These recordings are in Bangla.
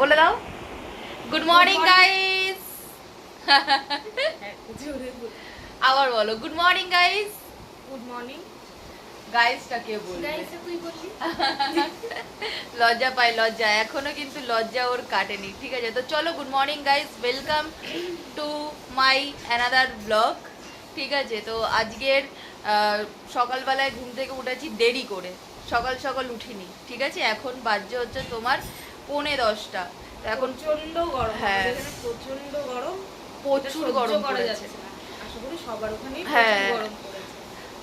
বলে দাও। গুড মর্নিং গাইস আবার বলো good morning guys good morning গাইসটা কে বলবে? লজ্জা পাই লজ্জা। এখনও কিন্তু লজ্জা ওর কাটেনি ঠিক আছে? তো চলো good morning guys welcome to my another blog ঠিক আছে? তো আজকের সকালবেলায় ঘুম থেকে উঠেছি দেরি করে। সকাল সকাল উঠিনি ঠিক আছে? এখন বাজছে হচ্ছে তোমার পৌনে দশটা। এখন প্রচণ্ড গরম। হ্যাঁ। প্রচণ্ড গরম। প্রচুর গরম করা যাচ্ছে আশা করি সবার ওখানেই হ্যাঁ। গরম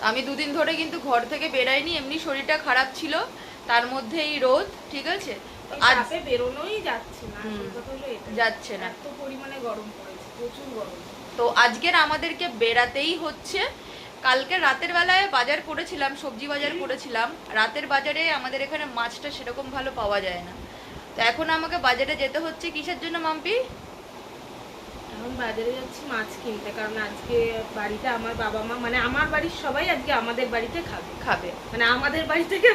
আমি দুদিন ধরে কিন্তু ঘর থেকে বেরাইনি এমনি শরীরটা খারাপ ছিল। তার মধ্যেই রোদ ঠিক আছে? তো এই আজ বেরোনোই যাচ্ছে না। যাচ্ছে না। এত পরিমাণে গরম পড়েছে প্রচুর গরম। তো আজকের আমাদেরকে বেরাতেই হচ্ছে। কালকে রাতের বেলায় বাজার করেছিলাম সবজি বাজার করেছিলাম। রাতের বাজারে আমাদের এখানে মাছটা সেরকম ভালো পাওয়া যায় না। তো এখন আমাকে বাজারে যেতে হচ্ছে কিসের জন্য মাম্পি? এখন বাজারে যাচ্ছি মাছ কিনতে কারণ আজকে বাড়িতে আমার বাবা মা মানে আমার বাড়ির সবাই আজকে আমাদের বাড়িতে খাবে খাবে। মানে আমাদের বাড়ি থেকে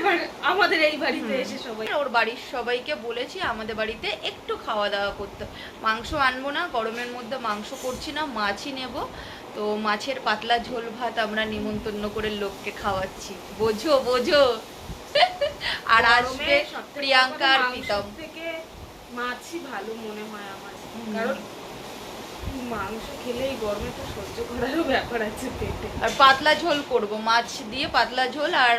আমাদের এই বাড়িতে এসে সবাই ওর বাড়ির সবাইকে বলেছি আমাদের বাড়িতে একটু খাওয়া দাওয়া করতে। মাংস আনব না গরমের মধ্যে মাংস করছি না মাছই নেব। তো মাছের পাতলা ঝোল ভাত আমরা নিমন্ত্রণ করে লোককে খাওয়াচ্ছি। বোঝো বোঝো। আর আসবে প্রিয়াঙ্কা আর প্রীতম। মাছই ভালো মনে হয় আমার। কারণ মাংস খেলে এই গরমে তো সহ্য করারও ব্যাপার আছে পেটে। আর পাতলা ঝোল করব মাছ দিয়ে পাতলা ঝোল আর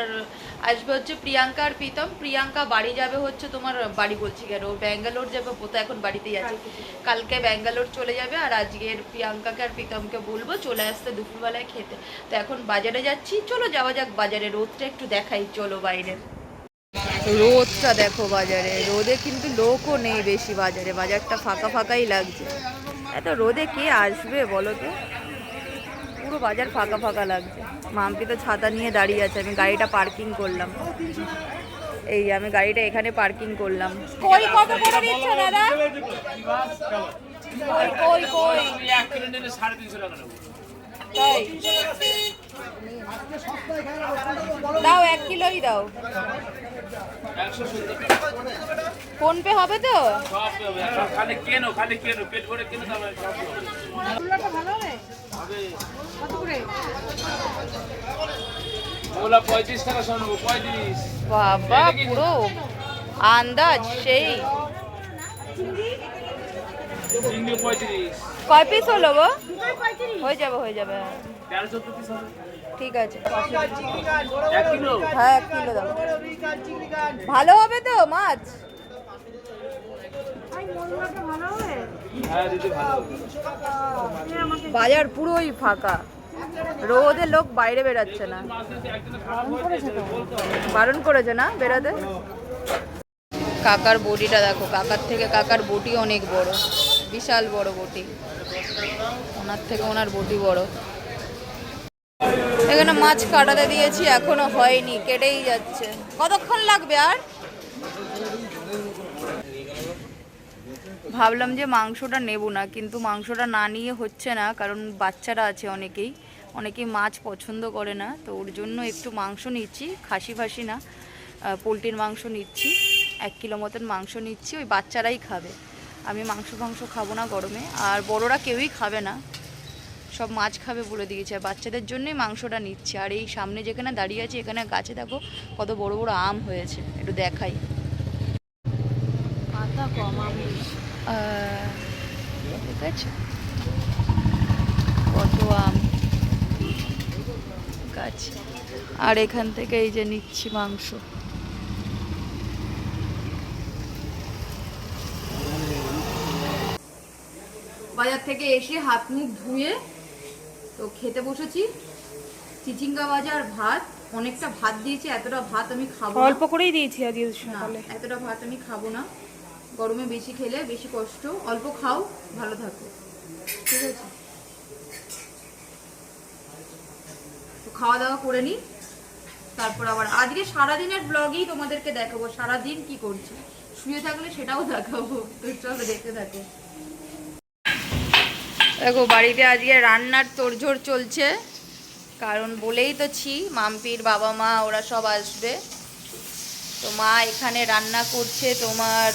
আসবে হচ্ছে প্রিয়াঙ্কা আর প্রীতম। প্রিয়াঙ্কা বাড়ি যাবে হচ্ছে তোমার বাড়ি বলছি কেন ব্যাঙ্গালোর যাবে ও তো এখন বাড়িতেই আছে। কালকে কালকে ব্যাঙ্গালোর চলে যাবে আর আজকের প্রিয়াঙ্কাকে আর প্রীতমকে বলব চলে আসতে দুপুরবেলায় খেতে। তো এখন বাজারে যাচ্ছি চলো যাওয়া যাক বাজারে রোদটা একটু দেখাই চলো বাইরে। রোদটা দেখো বাজারে, রোদে কিন্তু লোকও নেই বেশি বাজারে, বাজারটা ফাঁকা ফাঁকাই লাগছে। এত রোদে কে আসবে বলো তো? পুরো বাজার ফাঁকা ফাঁকা লাগছে। মাম্পি তো ছাতা নিয়ে দাঁড়িয়ে আছে, আমি গাড়িটা পার্কিং করলাম। এই আমি গাড়িটা এখানে পার্কিং করলাম। তাই। দাও, এক কিলোই দাও। ফোন পে হবে তো? খালি কেনো খালি কেনো পেট ভরে কেনো পঁয়ত্রিশ টাকা শোনো পঁয়ত্রিশ বাবা, পুরো আন্দাজ, সেই। পঁয়ত্রিশ কয় পিস হলো গো? হয়ে যাবে হয়ে যাবে। ঠিক আছে। হ্যাঁ এক কিলো দাও। ভালো হবে তো মাছ। বাজার পুরোই ফাঁকা। রোদে লোক বাইরে বেরাচ্ছে না। বারণ করেছে না বেরাতে কাকার বডিটা দেখো, কাকার থেকে কাকার বটি অনেক বড়। বিশাল বড় বটি। ওনার থেকে ওনার বটি বড়। এখানে মাছ কাটাতে দিয়েছি, এখনও হয়নি, কেটেই যাচ্ছে। কতক্ষণ লাগবে আর? ভাবলাম যে মাংসটা নেব না, কিন্তু মাংসটা না নিয়ে হচ্ছে না, কারণ বাচ্চারা আছে অনেকেই। অনেকেই মাছ পছন্দ করে না, তো ওর জন্য একটু মাংস নিচ্ছি, খাসি ফাসি না। পোলট্রির মাংস নিচ্ছি, এক কিলো মতন মাংস নিচ্ছি, ওই বাচ্চারাই খাবে। আমি মাংস ফাংস খাব না গরমে আর বড়রা কেউই খাবে না। সব মাছ খাবে বলে দিয়েছে আর বাচ্চাদের জন্যই মাংসটা নিচ্ছি। আর এই সামনে যেখানে দাঁড়িয়ে আছি এখানে গাছে দেখো কত বড় বড় আম হয়েছে একটু দেখাই। পাতা কম আমি ঠিক আছে। কত আম। গাছ আর এখান থেকে এই যে নিচ্ছি মাংস। বাজার থেকে এসে হাত মুখ ধুয়ে তো খেতে বসেছি। চিচিঙ্গা বাজার ভাত অনেকটা ভাত দিয়েছি এতটা ভাত আমি খাব অল্প করেই দিয়েছি আজকে সকালে। এতটা ভাত আমি খাব না। গরমে বেশি খেলে বেশি কষ্ট। অল্প খাও ভালো থাকো। ঠিক আছে? তো খাওয়া দাওয়া করে নি। তারপর আবার আজকে সারাদিনের ব্লগেই তোমাদেরকে দেখাবো। সারাদিন কি করছি? শুয়ে থাকলে সেটাও দেখাবো। তো চলো দেখতে থাকো। দেখো বাড়িতে আজকে রান্নার তোড়জোড় চলছে। কারণ বলেই তো ছি মাম্পির বাবা মা ওরা সব আসবে। তো মা এখানে রান্না করছে তোমার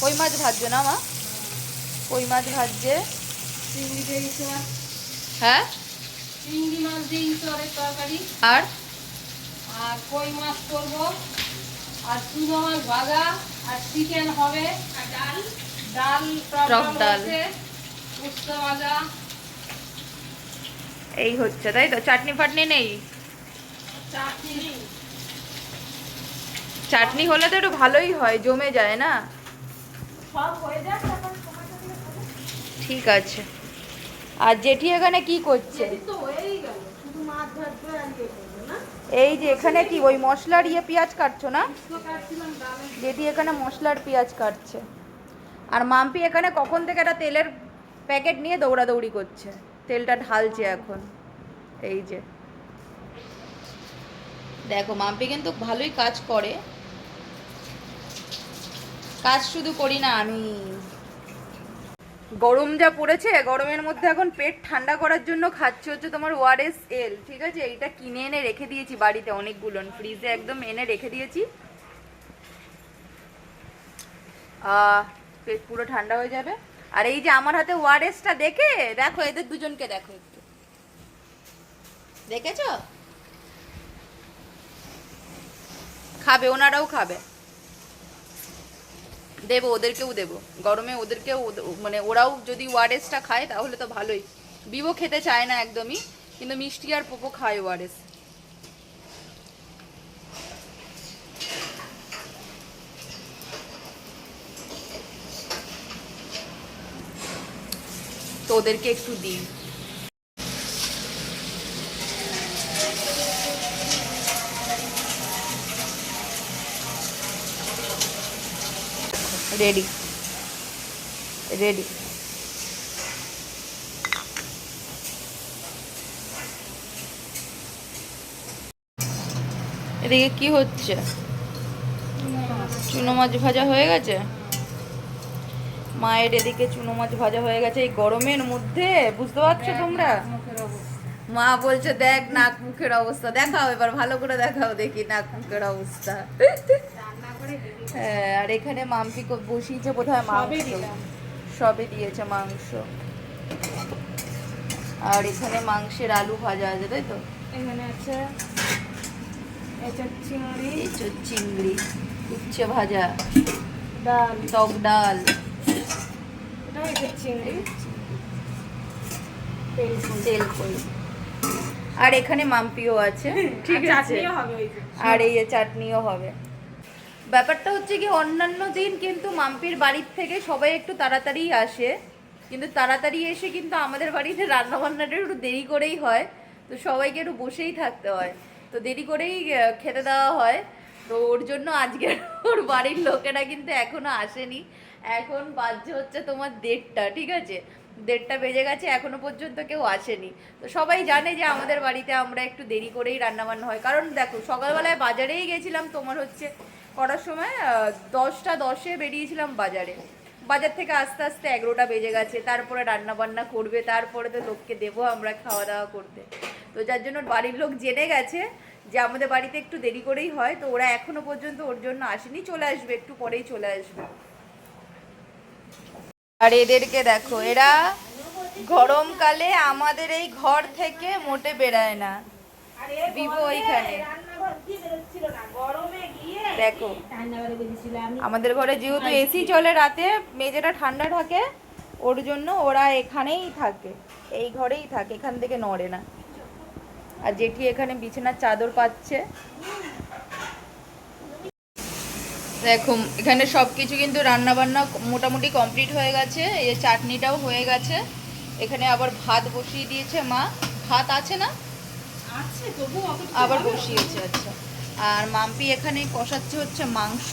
কই মাছ ভাজছো না মা? কই মাছ ভাজছে? হ্যাঁ? চিংড়ি মাছ দিয়ে ইঁচড়ের তরকারি। আর? আর কই মাছ করব? আর চুনো মাছ ভাজা। আর চিকেন হবে। আর ডাল। ডাল টক ডাল। হচ্ছে, উস্তা ভাজা। এই হচ্ছে তাই তো? চাটনি ফাটনি নেই? চাটনি হলে তো একটু ভালোই হয় জমে যায় না। ঠিক আছে। আর জেঠি এখানে কি করছে? এই ইয়ে এই যে এখানে কি ওই মশলার ইয়ে পেঁয়াজ কাটছো না? জেঠি এখানে মশলার পেঁয়াজ কাটছে। আর মাম্পি এখানে কখন থেকে একটা তেলের প্যাকেট নিয়ে দৌড়াদৌড়ি করছে। তেলটা ঢালছে এখন। এই যে। দেখো মাম্পি কিন্তু ভালোই কাজ করে। কাজ শুধু করি না আমি। গরম যা পড়েছে গরমের মধ্যে এখন পেট ঠান্ডা করার জন্য খাচ্ছে হচ্ছে তোমার ওয়ারেস এল ঠিক আছে? এইটা কিনে এনে রেখে দিয়েছি বাড়িতে অনেকগুলো ফ্রিজে একদম এনে রেখে দিয়েছি। আহ, পেট পুরো ঠান্ডা হয়ে যাবে? আর এই যে আমার হাতে ওয়ারেসটা দেখে, দেখো, এদের দুজনকে দেখো একটু। দেখেছ? খাবে, ওনারাও খাবে। দেবো, ওদেরকেও দেবো। গরমে ওদেরকেও ওদ- মানে ওরাও যদি ওয়ারেসটা খায়, তাহলে তো ভালোই। বিবো খেতে চায় না একদমই, কিন্তু মিষ্টি আর পোপো খায় ওয়ারেস। তো ওদেরকে একটু দিই। রেডি রেডি এদিকে কি হচ্ছে? চুনো মাছ ভাজা হয়ে গেছে? মায়ের এদিকে চুনো মাছ ভাজা হয়ে গেছে এই গরমের মধ্যে বুঝতে পারছ তোমরা? মা বলছে দেখ নাক মুখের অবস্থা। দেখাও এবার ভালো করে দেখাও দেখি নাক মুখের অবস্থা। হ্যাঁ আর এখানে মাম্পি কো- বসিয়েছে বোধহয় মাংস। সবই দিয়েছে মাংস। আর এখানে মাংসের আলু ভাজা আছে তাই তো? এখানে আছে চিংড়ি চিংড়ি উচ্ছে ভাজা ডাল। টক ডাল। তেল কই আর এখানে মাম্পিও আছে। ঠিক আর আছে। চাটনিও হবে আর এই চাটনিও হবে। ব্যাপারটা হচ্ছে কি অন্যান্য দিন কিন্তু মাম্পির বাড়ির থেকে সবাই একটু তাড়াতাড়ি আসে। কিন্তু তাড়াতাড়ি এসে কিন্তু আমাদের বাড়িতে রান্না বান্নাটা একটু দেরি করেই হয়। তো সবাইকে একটু বসেই থাকতে হয়। তো দেরি করেই খেতে দেওয়া হয়। তো ওর জন্য আজকে ওর বাড়ির লোকেরা কিন্তু এখনও আসেনি। এখন বাজছে হচ্ছে তোমার দেড়টা, ঠিক আছে? দেড়টা বেজে গেছে, এখনও পর্যন্ত কেউ আসেনি। তো সবাই জানে যে আমাদের বাড়িতে আমরা একটু দেরি করেই রান্না বান্না হয়। কারণ দেখো, সকালবেলায় বাজারেই গেছিলাম তোমার হচ্ছে করার সময় দশটা দশে বেরিয়েছিলাম বাজারে। বাজার থেকে আস্তে আস্তে এগারোটা বেজে গেছে, তারপরে রান্না বান্না করবে, তারপরে তো লোককে দেবো আমরা খাওয়া দাওয়া করতে। তো যার জন্য বাড়ির লোক জেনে গেছে যে আমাদের বাড়িতে একটু দেরি করেই হয়, তো ওরা এখনও পর্যন্ত ওর জন্য আসেনি, চলে আসবে, একটু পরেই চলে আসবে। আর এদেরকে দেখো, এরা গরমকালে আমাদের এই ঘর থেকে মোটে বেরায় না। বিভো ওইখানে। দেখো, আমাদের ঘরে যেহেতু এসি চলে রাতে, মেঝেটা ঠান্ডা থাকে, ওর জন্য ওরা এখানেই থাকে, এই ঘরেই থাকে, এখান থেকে নড়ে না। আর জেঠি এখানে বিছানার চাদর পাচ্ছে। দেখো এখানে সব কিছু কিন্তু রান্না বান্না মোটামুটি কমপ্লিট হয়ে গেছে। এই চাটনিটাও হয়ে গেছে। এখানে আবার ভাত বসিয়ে দিয়েছে মা। ভাত আছে না? আবার বসিয়েছে আচ্ছা। আর মাম্পি এখানে কষাচ্ছে হচ্ছে মাংস।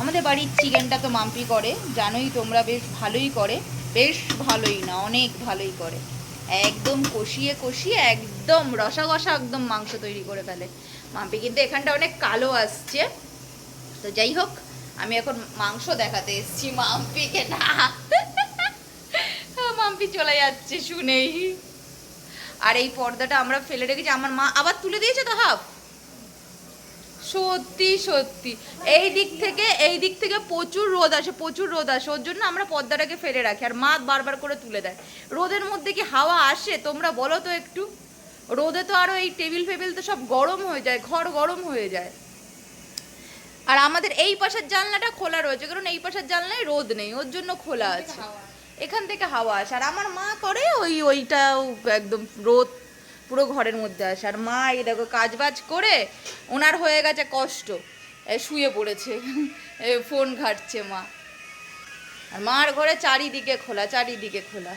আমাদের বাড়ির চিকেনটা তো মাম্পি করে। জানোই তোমরা বেশ ভালোই করে। বেশ ভালোই না অনেক ভালোই করে। একদম কষিয়ে কষিয়ে একদম রসা কষা একদম মাংস তৈরি করে ফেলে। মাম্পি কিন্তু এখানটা অনেক কালো আসছে। তো যাই হোক, আমি এখন মাংস দেখাতে এসেছি মাম্পিকে না। মাম্পি চলে যাচ্ছে, শুনেই। আর এই পর্দাটা আমরা ফেলে রেখেছি, আমার মা আবার তুলে দিয়েছে তো হাফ? সত্যি সত্যি। এই দিক থেকে, এই দিক থেকে প্রচুর রোদ আসে, প্রচুর রোদ আসে। ওর জন্য আমরা পর্দাটাকে ফেলে রাখি, আর মা বারবার করে তুলে দেয়। রোদের মধ্যে কি হাওয়া আসে, তোমরা বলো তো একটু? রোদে তো আরও এই টেবিল ফেবিল তো সব গরম হয়ে যায়, ঘর গরম হয়ে যায়। আর আমাদের এই পাশের জানলাটা খোলা রয়েছে কারণ এই পাশের জানলায় রোদ নেই ওর জন্য খোলা আছে। এখান থেকে হাওয়া আসে আর আমার মা করে ওই ওইটাও একদম রোদ পুরো ঘরের মধ্যে আসে। আর মা এই দেখো কাজ বাজ করে ওনার হয়ে গেছে কষ্ট। শুয়ে পড়েছে ফোন ঘাটছে মা। আর মার ঘরে চারিদিকে খোলা চারিদিকে খোলা।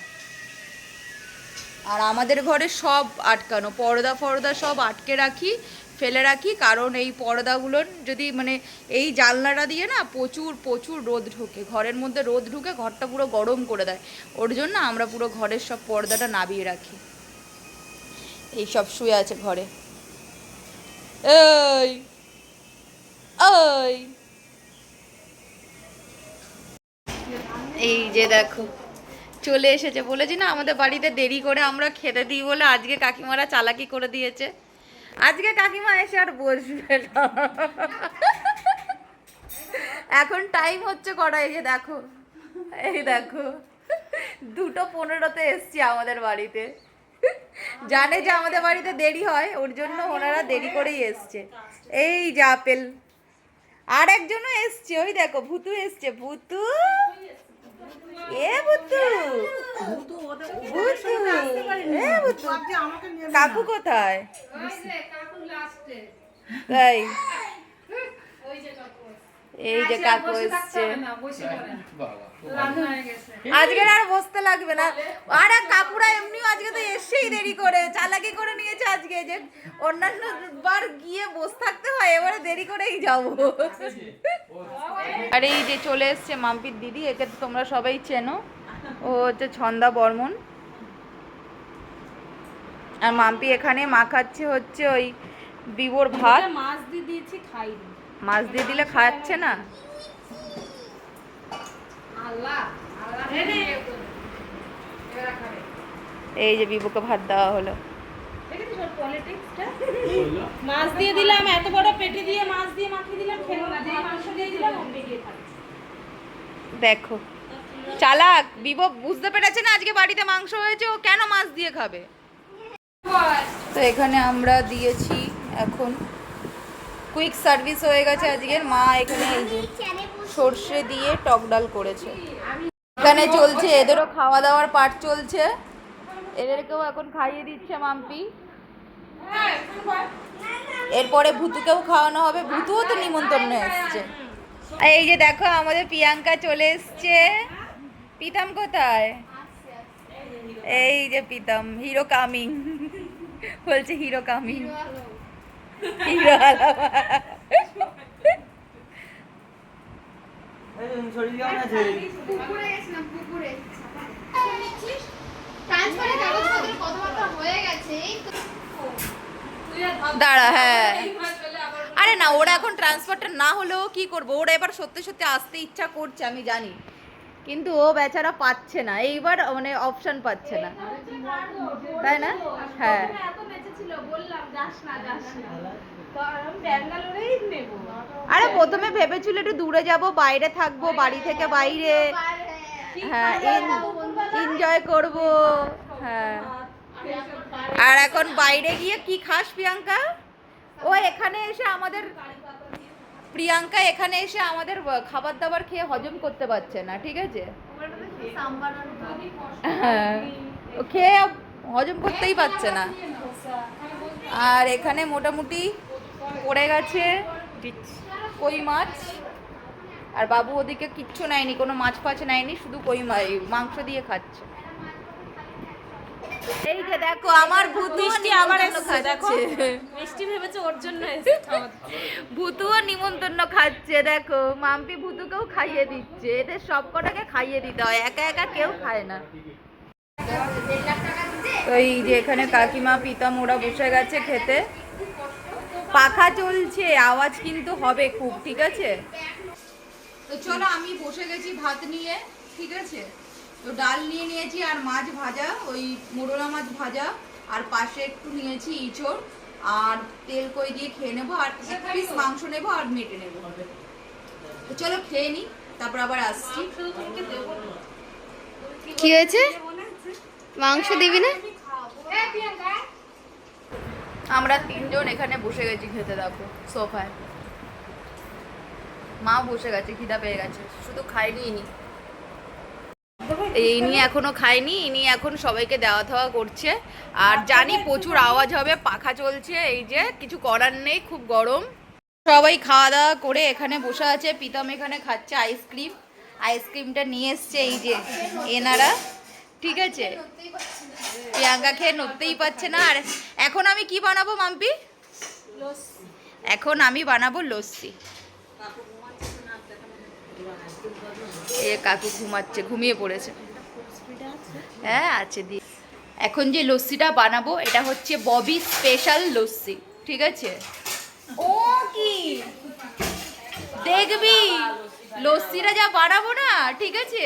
আর আমাদের ঘরে সব আটকানো পর্দা ফর্দা সব আটকে রাখি ফেলে রাখি, কারণ এই পর্দাগুলো যদি মানে এই জানলাটা দিয়ে না প্রচুর প্রচুর রোদ ঢোকে, ঘরের মধ্যে রোদ ঢুকে ঘরটা পুরো গরম করে দেয়। ওর জন্য আমরা পুরো ঘরের সব পর্দাটা নাবিয়ে রাখি। এই সব শুয়ে আছে ঘরে। এই ওই এই যে দেখো, চলে এসেছে। বলেছি না আমাদের বাড়িতে দেরি করে আমরা খেতে দিই বলে আজকে কাকিমারা চালাকি করে দিয়েছে। আজকে কাকিমা এসে আর বসবে এখন টাইম হচ্ছে কটা? এই যে দেখো। এই দেখো। দুটো পনেরোতে এসছি আমাদের বাড়িতে। জানে যে আমাদের বাড়িতে দেরি হয়, ওর জন্য ওনারা দেরি করেই এসছে। এই যে আপেল। আর একজনও এসছে, ওই দেখো, ভুতু এসছে। ভুতু! এ বুতু ভুতু এ বুতু কাকু কোথায়? তাই। এই যে কাকু এসছে। আজকে আর বসতে লাগবে না। আর এক কাকুরা এমনিও আজকে তো এসেই দেরি করে চালাকি করে নিয়েছে আজকে যে অন্যান্য বার গিয়ে বসে থাকতে হয় এবারে দেরি করেই যাব। আর এই যে চলে এসছে মাম্পির দিদি একে তো তোমরা সবাই চেনো। ও হচ্ছে ছন্দা বর্মন। আর মাম্পি এখানে মাখাচ্ছে হচ্ছে ওই বিবোর ভাত। মাছ দিয়ে দিয়েছি খাইনি। মাছ দিয়ে দিলে খাচ্ছে না। আল্লাহ আল্লাহ এই যে বিবুকে ভাত দেওয়া হলো। মাছ দিয়ে দিলাম এত বড় পেটে দিয়ে মাছ দিয়ে মাখিয়ে দিলাম খেলো না যে মাংস দিয়ে দিলাম দিয়ে দেখো। চালাক বিবো বুঝতে পেরেছে না আজকে বাড়িতে মাংস হয়েছে ও কেন মাছ দিয়ে খাবে? তো এখানে আমরা দিয়েছি এখন কুইক সার্ভিস হয়ে গেছে আজকের। মা এখানে সর্ষে দিয়ে টক ডাল করেছে। এখানে চলছে, এদেরও খাওয়া দাওয়ার পাট চলছে। এদেরকেও এখন খাইয়ে দিচ্ছে মাম্পি। এরপরে ভুতুকেও খাওয়ানো হবে। ভুতুও তো নিমন্ত্রণ এসছে। এই যে দেখো, আমাদের প্রিয়াঙ্কা চলে এসছে। পিতাম কোথায়? এই যে পিতাম হিরো কামিং। বলছে হিরো কামিং। দাঁড়া হ্যাঁ। আরে না, ওরা এখন ট্রান্সফারটা না হলেও কি করব? ওরা এবার সত্যি সত্যি আসতে ইচ্ছা করছে, আমি জানি। কিন্তু ও বেচারা পাচ্ছে না। এইবার মানে অপশন পাচ্ছে না। তাই না? হ্যাঁ। বললাম যাস না যাস না। তো আমি ব্যাঙ্গালোরেই নেব। আরে প্রথমে ভেবেছিল একটু দূরে যাব বাইরে থাকব বাড়ি থেকে বাইরে? হ্যাঁ এনজয় করব। হ্যাঁ। আর এখন বাইরে গিয়ে কি খাস প্রিয়াঙ্কা? ও এখানে এসে আমাদের প্রিয়াঙ্কা এখানে এসে আমাদের খাবার দাবার খেয়ে হজম করতে পারছে না ঠিক আছে? হ্যাঁ। ও খেয়ে হজম করতেই পারছে না। আর এখানে মোটামুটি পড়ে গেছে কই মাছ। আর বাবু ওদিকে কিচ্ছু নেয়নি কোনো মাছ ফাছ নেয়নি শুধু কই মাংস দিয়ে খাচ্ছে। এই যে দেখো আমার ভূতু মিষ্টি আবার এসেছে, দেখো। খাচ্ছে মিষ্টি ভেবেছে ওর জন্য ভূতুও নিমন্ত্রণ খাচ্ছে দেখো। মাম্পি ভূতুকেও খাইয়ে দিচ্ছে এদের সব কটাকে খাইয়ে দিতে হয় একা একা কেউ খায় না। তো এই যে এখানে কাকিমা পিতাম ওরা বসে গেছে খেতে। পাখা চলছে আওয়াজ কিন্তু হবে খুব ঠিক আছে? তো চলো আমি বসে গেছি ভাত নিয়ে ঠিক আছে? তো ডাল নিয়ে নিয়েছি আর মাছ ভাজা ওই মোরলা মাছ ভাজা আর পাশে একটু নিয়েছি ইঁচড় আর তেল কই দিয়ে খেয়ে নেব আর এক পিস মাংস নেব আর মেটে নেব। তো চলো খেয়ে নিই তারপর আবার আসছি। কি হয়েছে? মাংস দিবি না? আমরা তিনজন এখানে বসে গেছি খেতে, দেখো, সোফায়। মা বসে গেছে, খিদা পেয়ে গেছে, শুধু খাইনি ইনি। এই নিয়ে এখনও খাইনি ইনি এখন সবাইকে দেওয়া থাওয়া করছে। আর জানি প্রচুর আওয়াজ হবে, পাখা চলছে, এই যে কিছু করার নেই, খুব গরম। সবাই খাওয়া দাওয়া করে এখানে বসে আছে পিতাম এখানে খাচ্ছে আইসক্রিম আইসক্রিমটা নিয়ে এসছে, এই যে এনারা। ঠিক আছে। প্রিয়াঙ্কা খেয়ে নড়তেই পারছে না। আর এখন আমি কি বানাবো মাম্পি? এখন আমি বানাবো লস্যি। এ কাকু ঘুমাচ্ছে, ঘুমিয়ে পড়েছে। হ্যাঁ আছে দি। এখন যে লস্যিটা বানাবো, এটা হচ্ছে ববি স্পেশাল লস্যি। ঠিক আছে? ও কি? দেখবি। লস্যিটা যা বানাবো না, ঠিক আছে?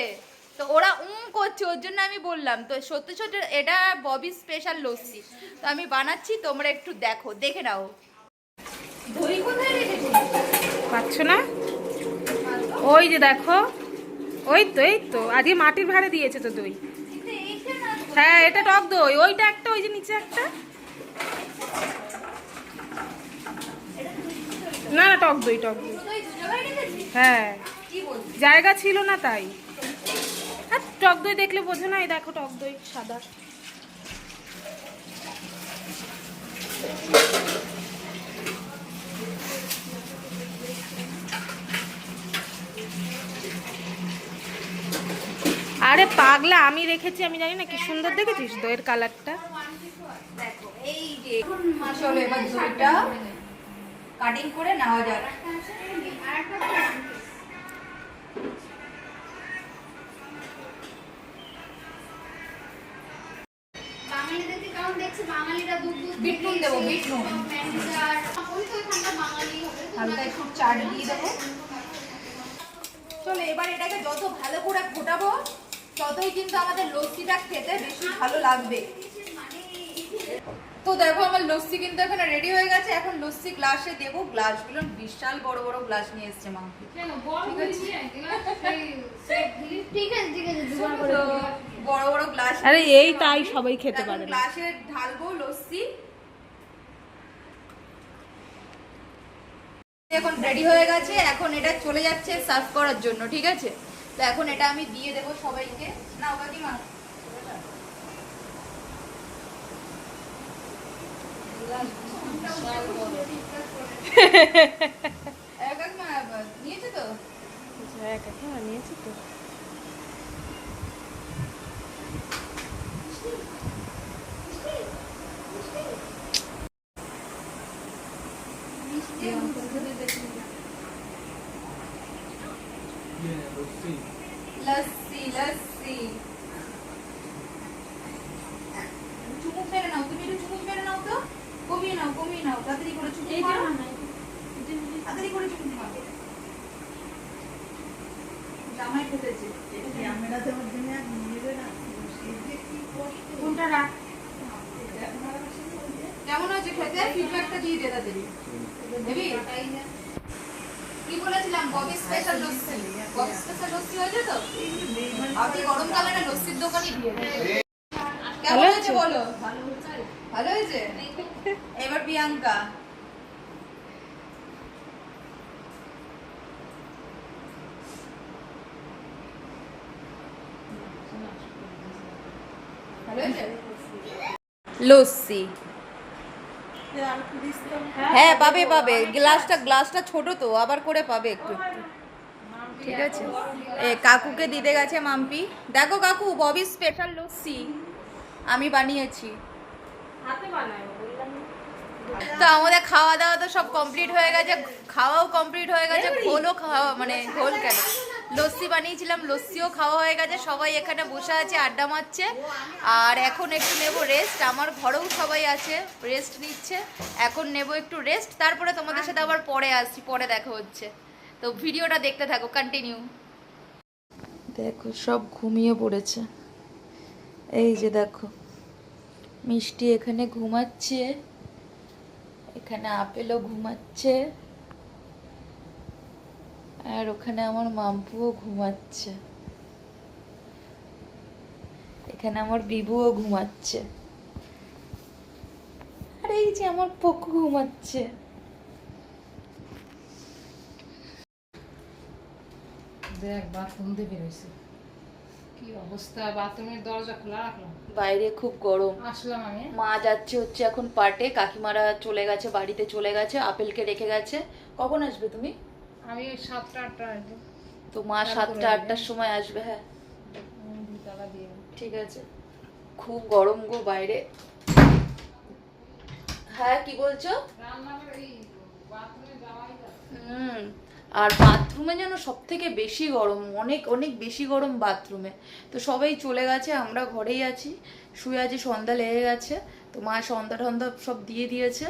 তো ওরা উম করছে ওর জন্য আমি বললাম তো সত্যি সত্যি এটা ববি স্পেশাল লস্যি। তো আমি বানাচ্ছি তোমরা একটু দেখো দেখে নাও। দই কোথায় পাচ্ছ না? ওই যে দেখো ওই তো এই তো আজকে মাটির ভাড়ে দিয়েছে তো দই। হ্যাঁ এটা টক দই ওইটা একটা ওই যে নিচে একটা। না না টক দই টক দই। হ্যাঁ জায়গা ছিল না তাই। টক দই দেখলে বোঝো না, এই দেখো টক দই, সাদা। আরে পাগলা, আমি রেখেছি, আমি জানি না, কি সুন্দর দেখেছিস দইয়ের কালারটা? কাটিং করে নেওয়া যাক। বাঙালিরা দেবো, বিট নুন। তো এখানটা বাঙালি হবে হালকা একটু চাট দিয়ে দেবো। চলো এবার এটাকে যত ভালো করে ফোটাবো ততই কিন্তু আমাদের লস্যিটা খেতে বেশি ভালো লাগবে। তো দেখো আমার লস্যি কিন্তু এখানে রেডি হয়ে গেছে। এখন লস্যি গ্লাসে দেবো। গ্লাসগুলো বিশাল বড় বড় গ্লাস নিয়ে এসছে মা ঠিক আছে? ঠিক আছে বড় বড় গ্লাস আরে এই তাই সবাই খেতে পারে গ্লাসে ঢালবো লস্যি। এখন রেডি হয়ে গেছে এখন এটা চলে যাচ্ছে সার্ভ করার জন্য ঠিক আছে? তো এখন এটা আমি দিয়ে দেবো সবাইকে। না কাকিমা। নিয়েছে তো? হ্যাঁ নিয়েছি তো লস্যি লস্যি চুমুক মেরে নাও তুমি একটু চুমুক মেরে নাও তো কমিয়ে নাও কমিয়ে নাও তাড়াতাড়ি করে চুমুক মারো তাড়াতাড়ি করে চুমুক মারো জামাই খেতেছে কোনটা রাখ কেমন হয়েছে খেতে ফিডব্যাকটা দিয়ে দে তাড়াতাড়ি দেবি? কি বলেছিলাম? Bobby special lassi. Bobby special lassi হয়েছে তো? আপনি গরমকালে না লস্যির দোকানই দিয়ে দেন। কেমন হয়েছে বলো? ভালো হয়েছে। এবার প্রিয়াঙ্কা। লস্যি। হ্যাঁ পাবে পাবে। গ্লাসটা গ্লাসটা ছোট তো আবার করে পাবে একটু একটু। ঠিক আছে। এ কাকুকে দিতে গেছে মাম্পি। দেখো কাকু ববি স্পেশাল লস্যি আমি বানিয়েছি। তো আমাদের খাওয়া দাওয়া তো সব কমপ্লিট হয়ে গেছে। খাওয়াও কমপ্লিট হয়ে গেছে। ঘোলও খাওয়া মানে ঘোল কেন? লস্যি বানিয়েছিলাম, লস্যিও খাওয়া হয়ে গেছে, সবাই এখানে বসে আছে, আড্ডা মারছে। আর এখন একটু নেব রেস্ট আমার ঘরেও সবাই আছে রেস্ট নিচ্ছে। এখন নেব একটু রেস্ট তারপরে তোমাদের সাথে আবার পরে আসছি, পরে দেখা হচ্ছে। তো ভিডিওটা দেখতে থাকো কন্টিনিউ দেখো, সব ঘুমিয়ে পড়েছে। এই যে দেখো, মিষ্টি এখানে ঘুমাচ্ছে, এখানে আপেলও ঘুমাচ্ছে। আর ওখানে আমার মাম্পুও ঘুমাচ্ছে। এখানে আমার বিবুও ঘুমাচ্ছে। আর এই যে আমার পক্কু ঘুমাচ্ছে। দেখ বাথরুম দিয়ে বেরোইছে কি অবস্থা বাথরুমের দরজা খোলা রাখলাম? বাইরে খুব গরম। আসলাম আমি। মা যাচ্ছে হচ্ছে এখন পাটে কাকিমারা চলে গেছে বাড়িতে চলে গেছে আপেলকে রেখে গেছে। কখন আসবে তুমি? আমি ওই সাতটা আটটা আসব তো মা সাতটা। আটটার সময় আসবে হ্যাঁ। ঠিক আছে। খুব গরম গো বাইরে। হ্যাঁ কি বলছো? হুম। আর বাথরুমে যেন সব থেকে বেশি গরম, অনেক অনেক বেশি গরম বাথরুমে। তো সবাই চলে গেছে, আমরা ঘরেই আছি। শুয়ে আছি, সন্ধ্যা লেগে গেছে। তো মা সন্ধ্যা টন্ধা সব দিয়ে দিয়েছে।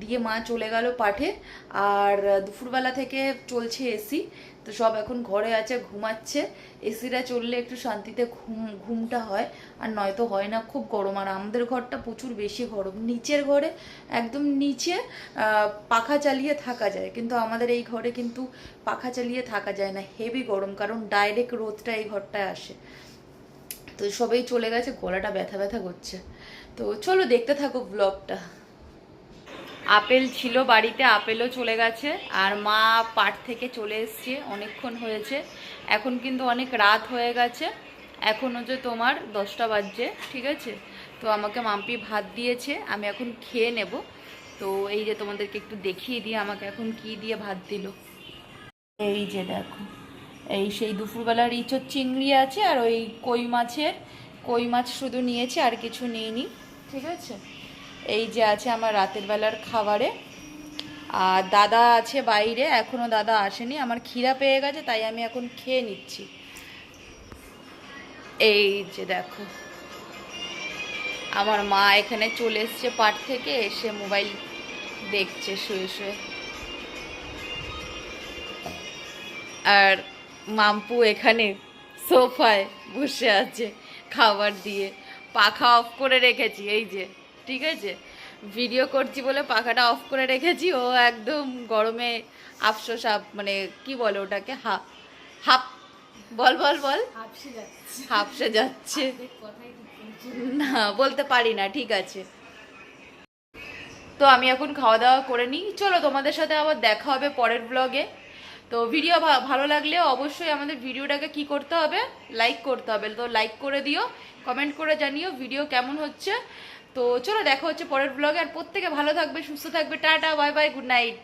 দিয়ে মা চলে গেল পাঠে। আর দুপুরবেলা থেকে চলছে এসি। তো সব এখন ঘরে আছে, ঘুমাচ্ছে। এসিটা চললে একটু শান্তিতে ঘুম, ঘুমটা হয়। আর নয়তো হয় না, খুব গরম। আর আমাদের ঘরটা প্রচুর বেশি গরম। নিচের ঘরে একদম নিচে পাখা চালিয়ে থাকা যায়। কিন্তু আমাদের এই ঘরে কিন্তু পাখা চালিয়ে থাকা যায় না। হেভি গরম, কারণ ডাইরেক্ট রোদটা এই ঘরটায় আসে। তো সবাই চলে গেছে, গলাটা ব্যথা ব্যথা করছে। তো চলো দেখতে থাকো ব্লগটা আপেল ছিল বাড়িতে, আপেলও চলে গেছে। আর মা পাট থেকে চলে এসছে, অনেকক্ষণ হয়েছে। এখন কিন্তু অনেক রাত হয়ে গেছে। এখন হচ্ছে তোমার দশটা বাজছে, ঠিক আছে? তো আমাকে মাম্পি ভাত দিয়েছে, আমি এখন খেয়ে নেব। তো এই যে তোমাদেরকে একটু দেখিয়ে দিয়ে আমাকে এখন কি দিয়ে ভাত দিল। এই যে দেখো, এই সেই দুপুরবেলার ইঁচড় চিংড়ি আছে আর ওই কই মাছের, কই মাছ শুধু নিয়েছে আর কিছু নিইনি, ঠিক আছে? এই যে আছে আমার রাতের বেলার খাবারে। আর দাদা আছে বাইরে, এখনও দাদা আসেনি। আমার খিদা পেয়ে গেছে, তাই আমি এখন খেয়ে নিচ্ছি। এই যে দেখো। আমার মা এখানে চলে এসছে পাট থেকে, এসে মোবাইল দেখছে, শুয়ে শুয়ে। আর মাম্পু এখানে সোফায় বসে আছে খাবার দিয়ে। পাখা অফ করে রেখেছি, এই যে। ঠিক আছে? ভিডিও করছি বলে পাখাটা অফ করে রেখেছি। ও একদম গরমে আফসোস মানে কি বলে ওটাকে? হা হাফ বল বল বল। হাফসে যাচ্ছে। না। বলতে পারি না ঠিক আছে। তো আমি এখন খাওয়া দাওয়া করে নিই। চলো তোমাদের সাথে আবার দেখা হবে পরের ব্লগে তো ভিডিও ভালো লাগলে অবশ্যই আমাদের ভিডিওটাকে কি করতে হবে? লাইক করতে হবে। তো লাইক করে দিও কমেন্ট করে জানিও ভিডিও কেমন হচ্ছে। তো চলো দেখা হচ্ছে পরের ব্লগে আর প্রত্যেকে ভালো থাকবে, সুস্থ থাকবে, tata bye bye good night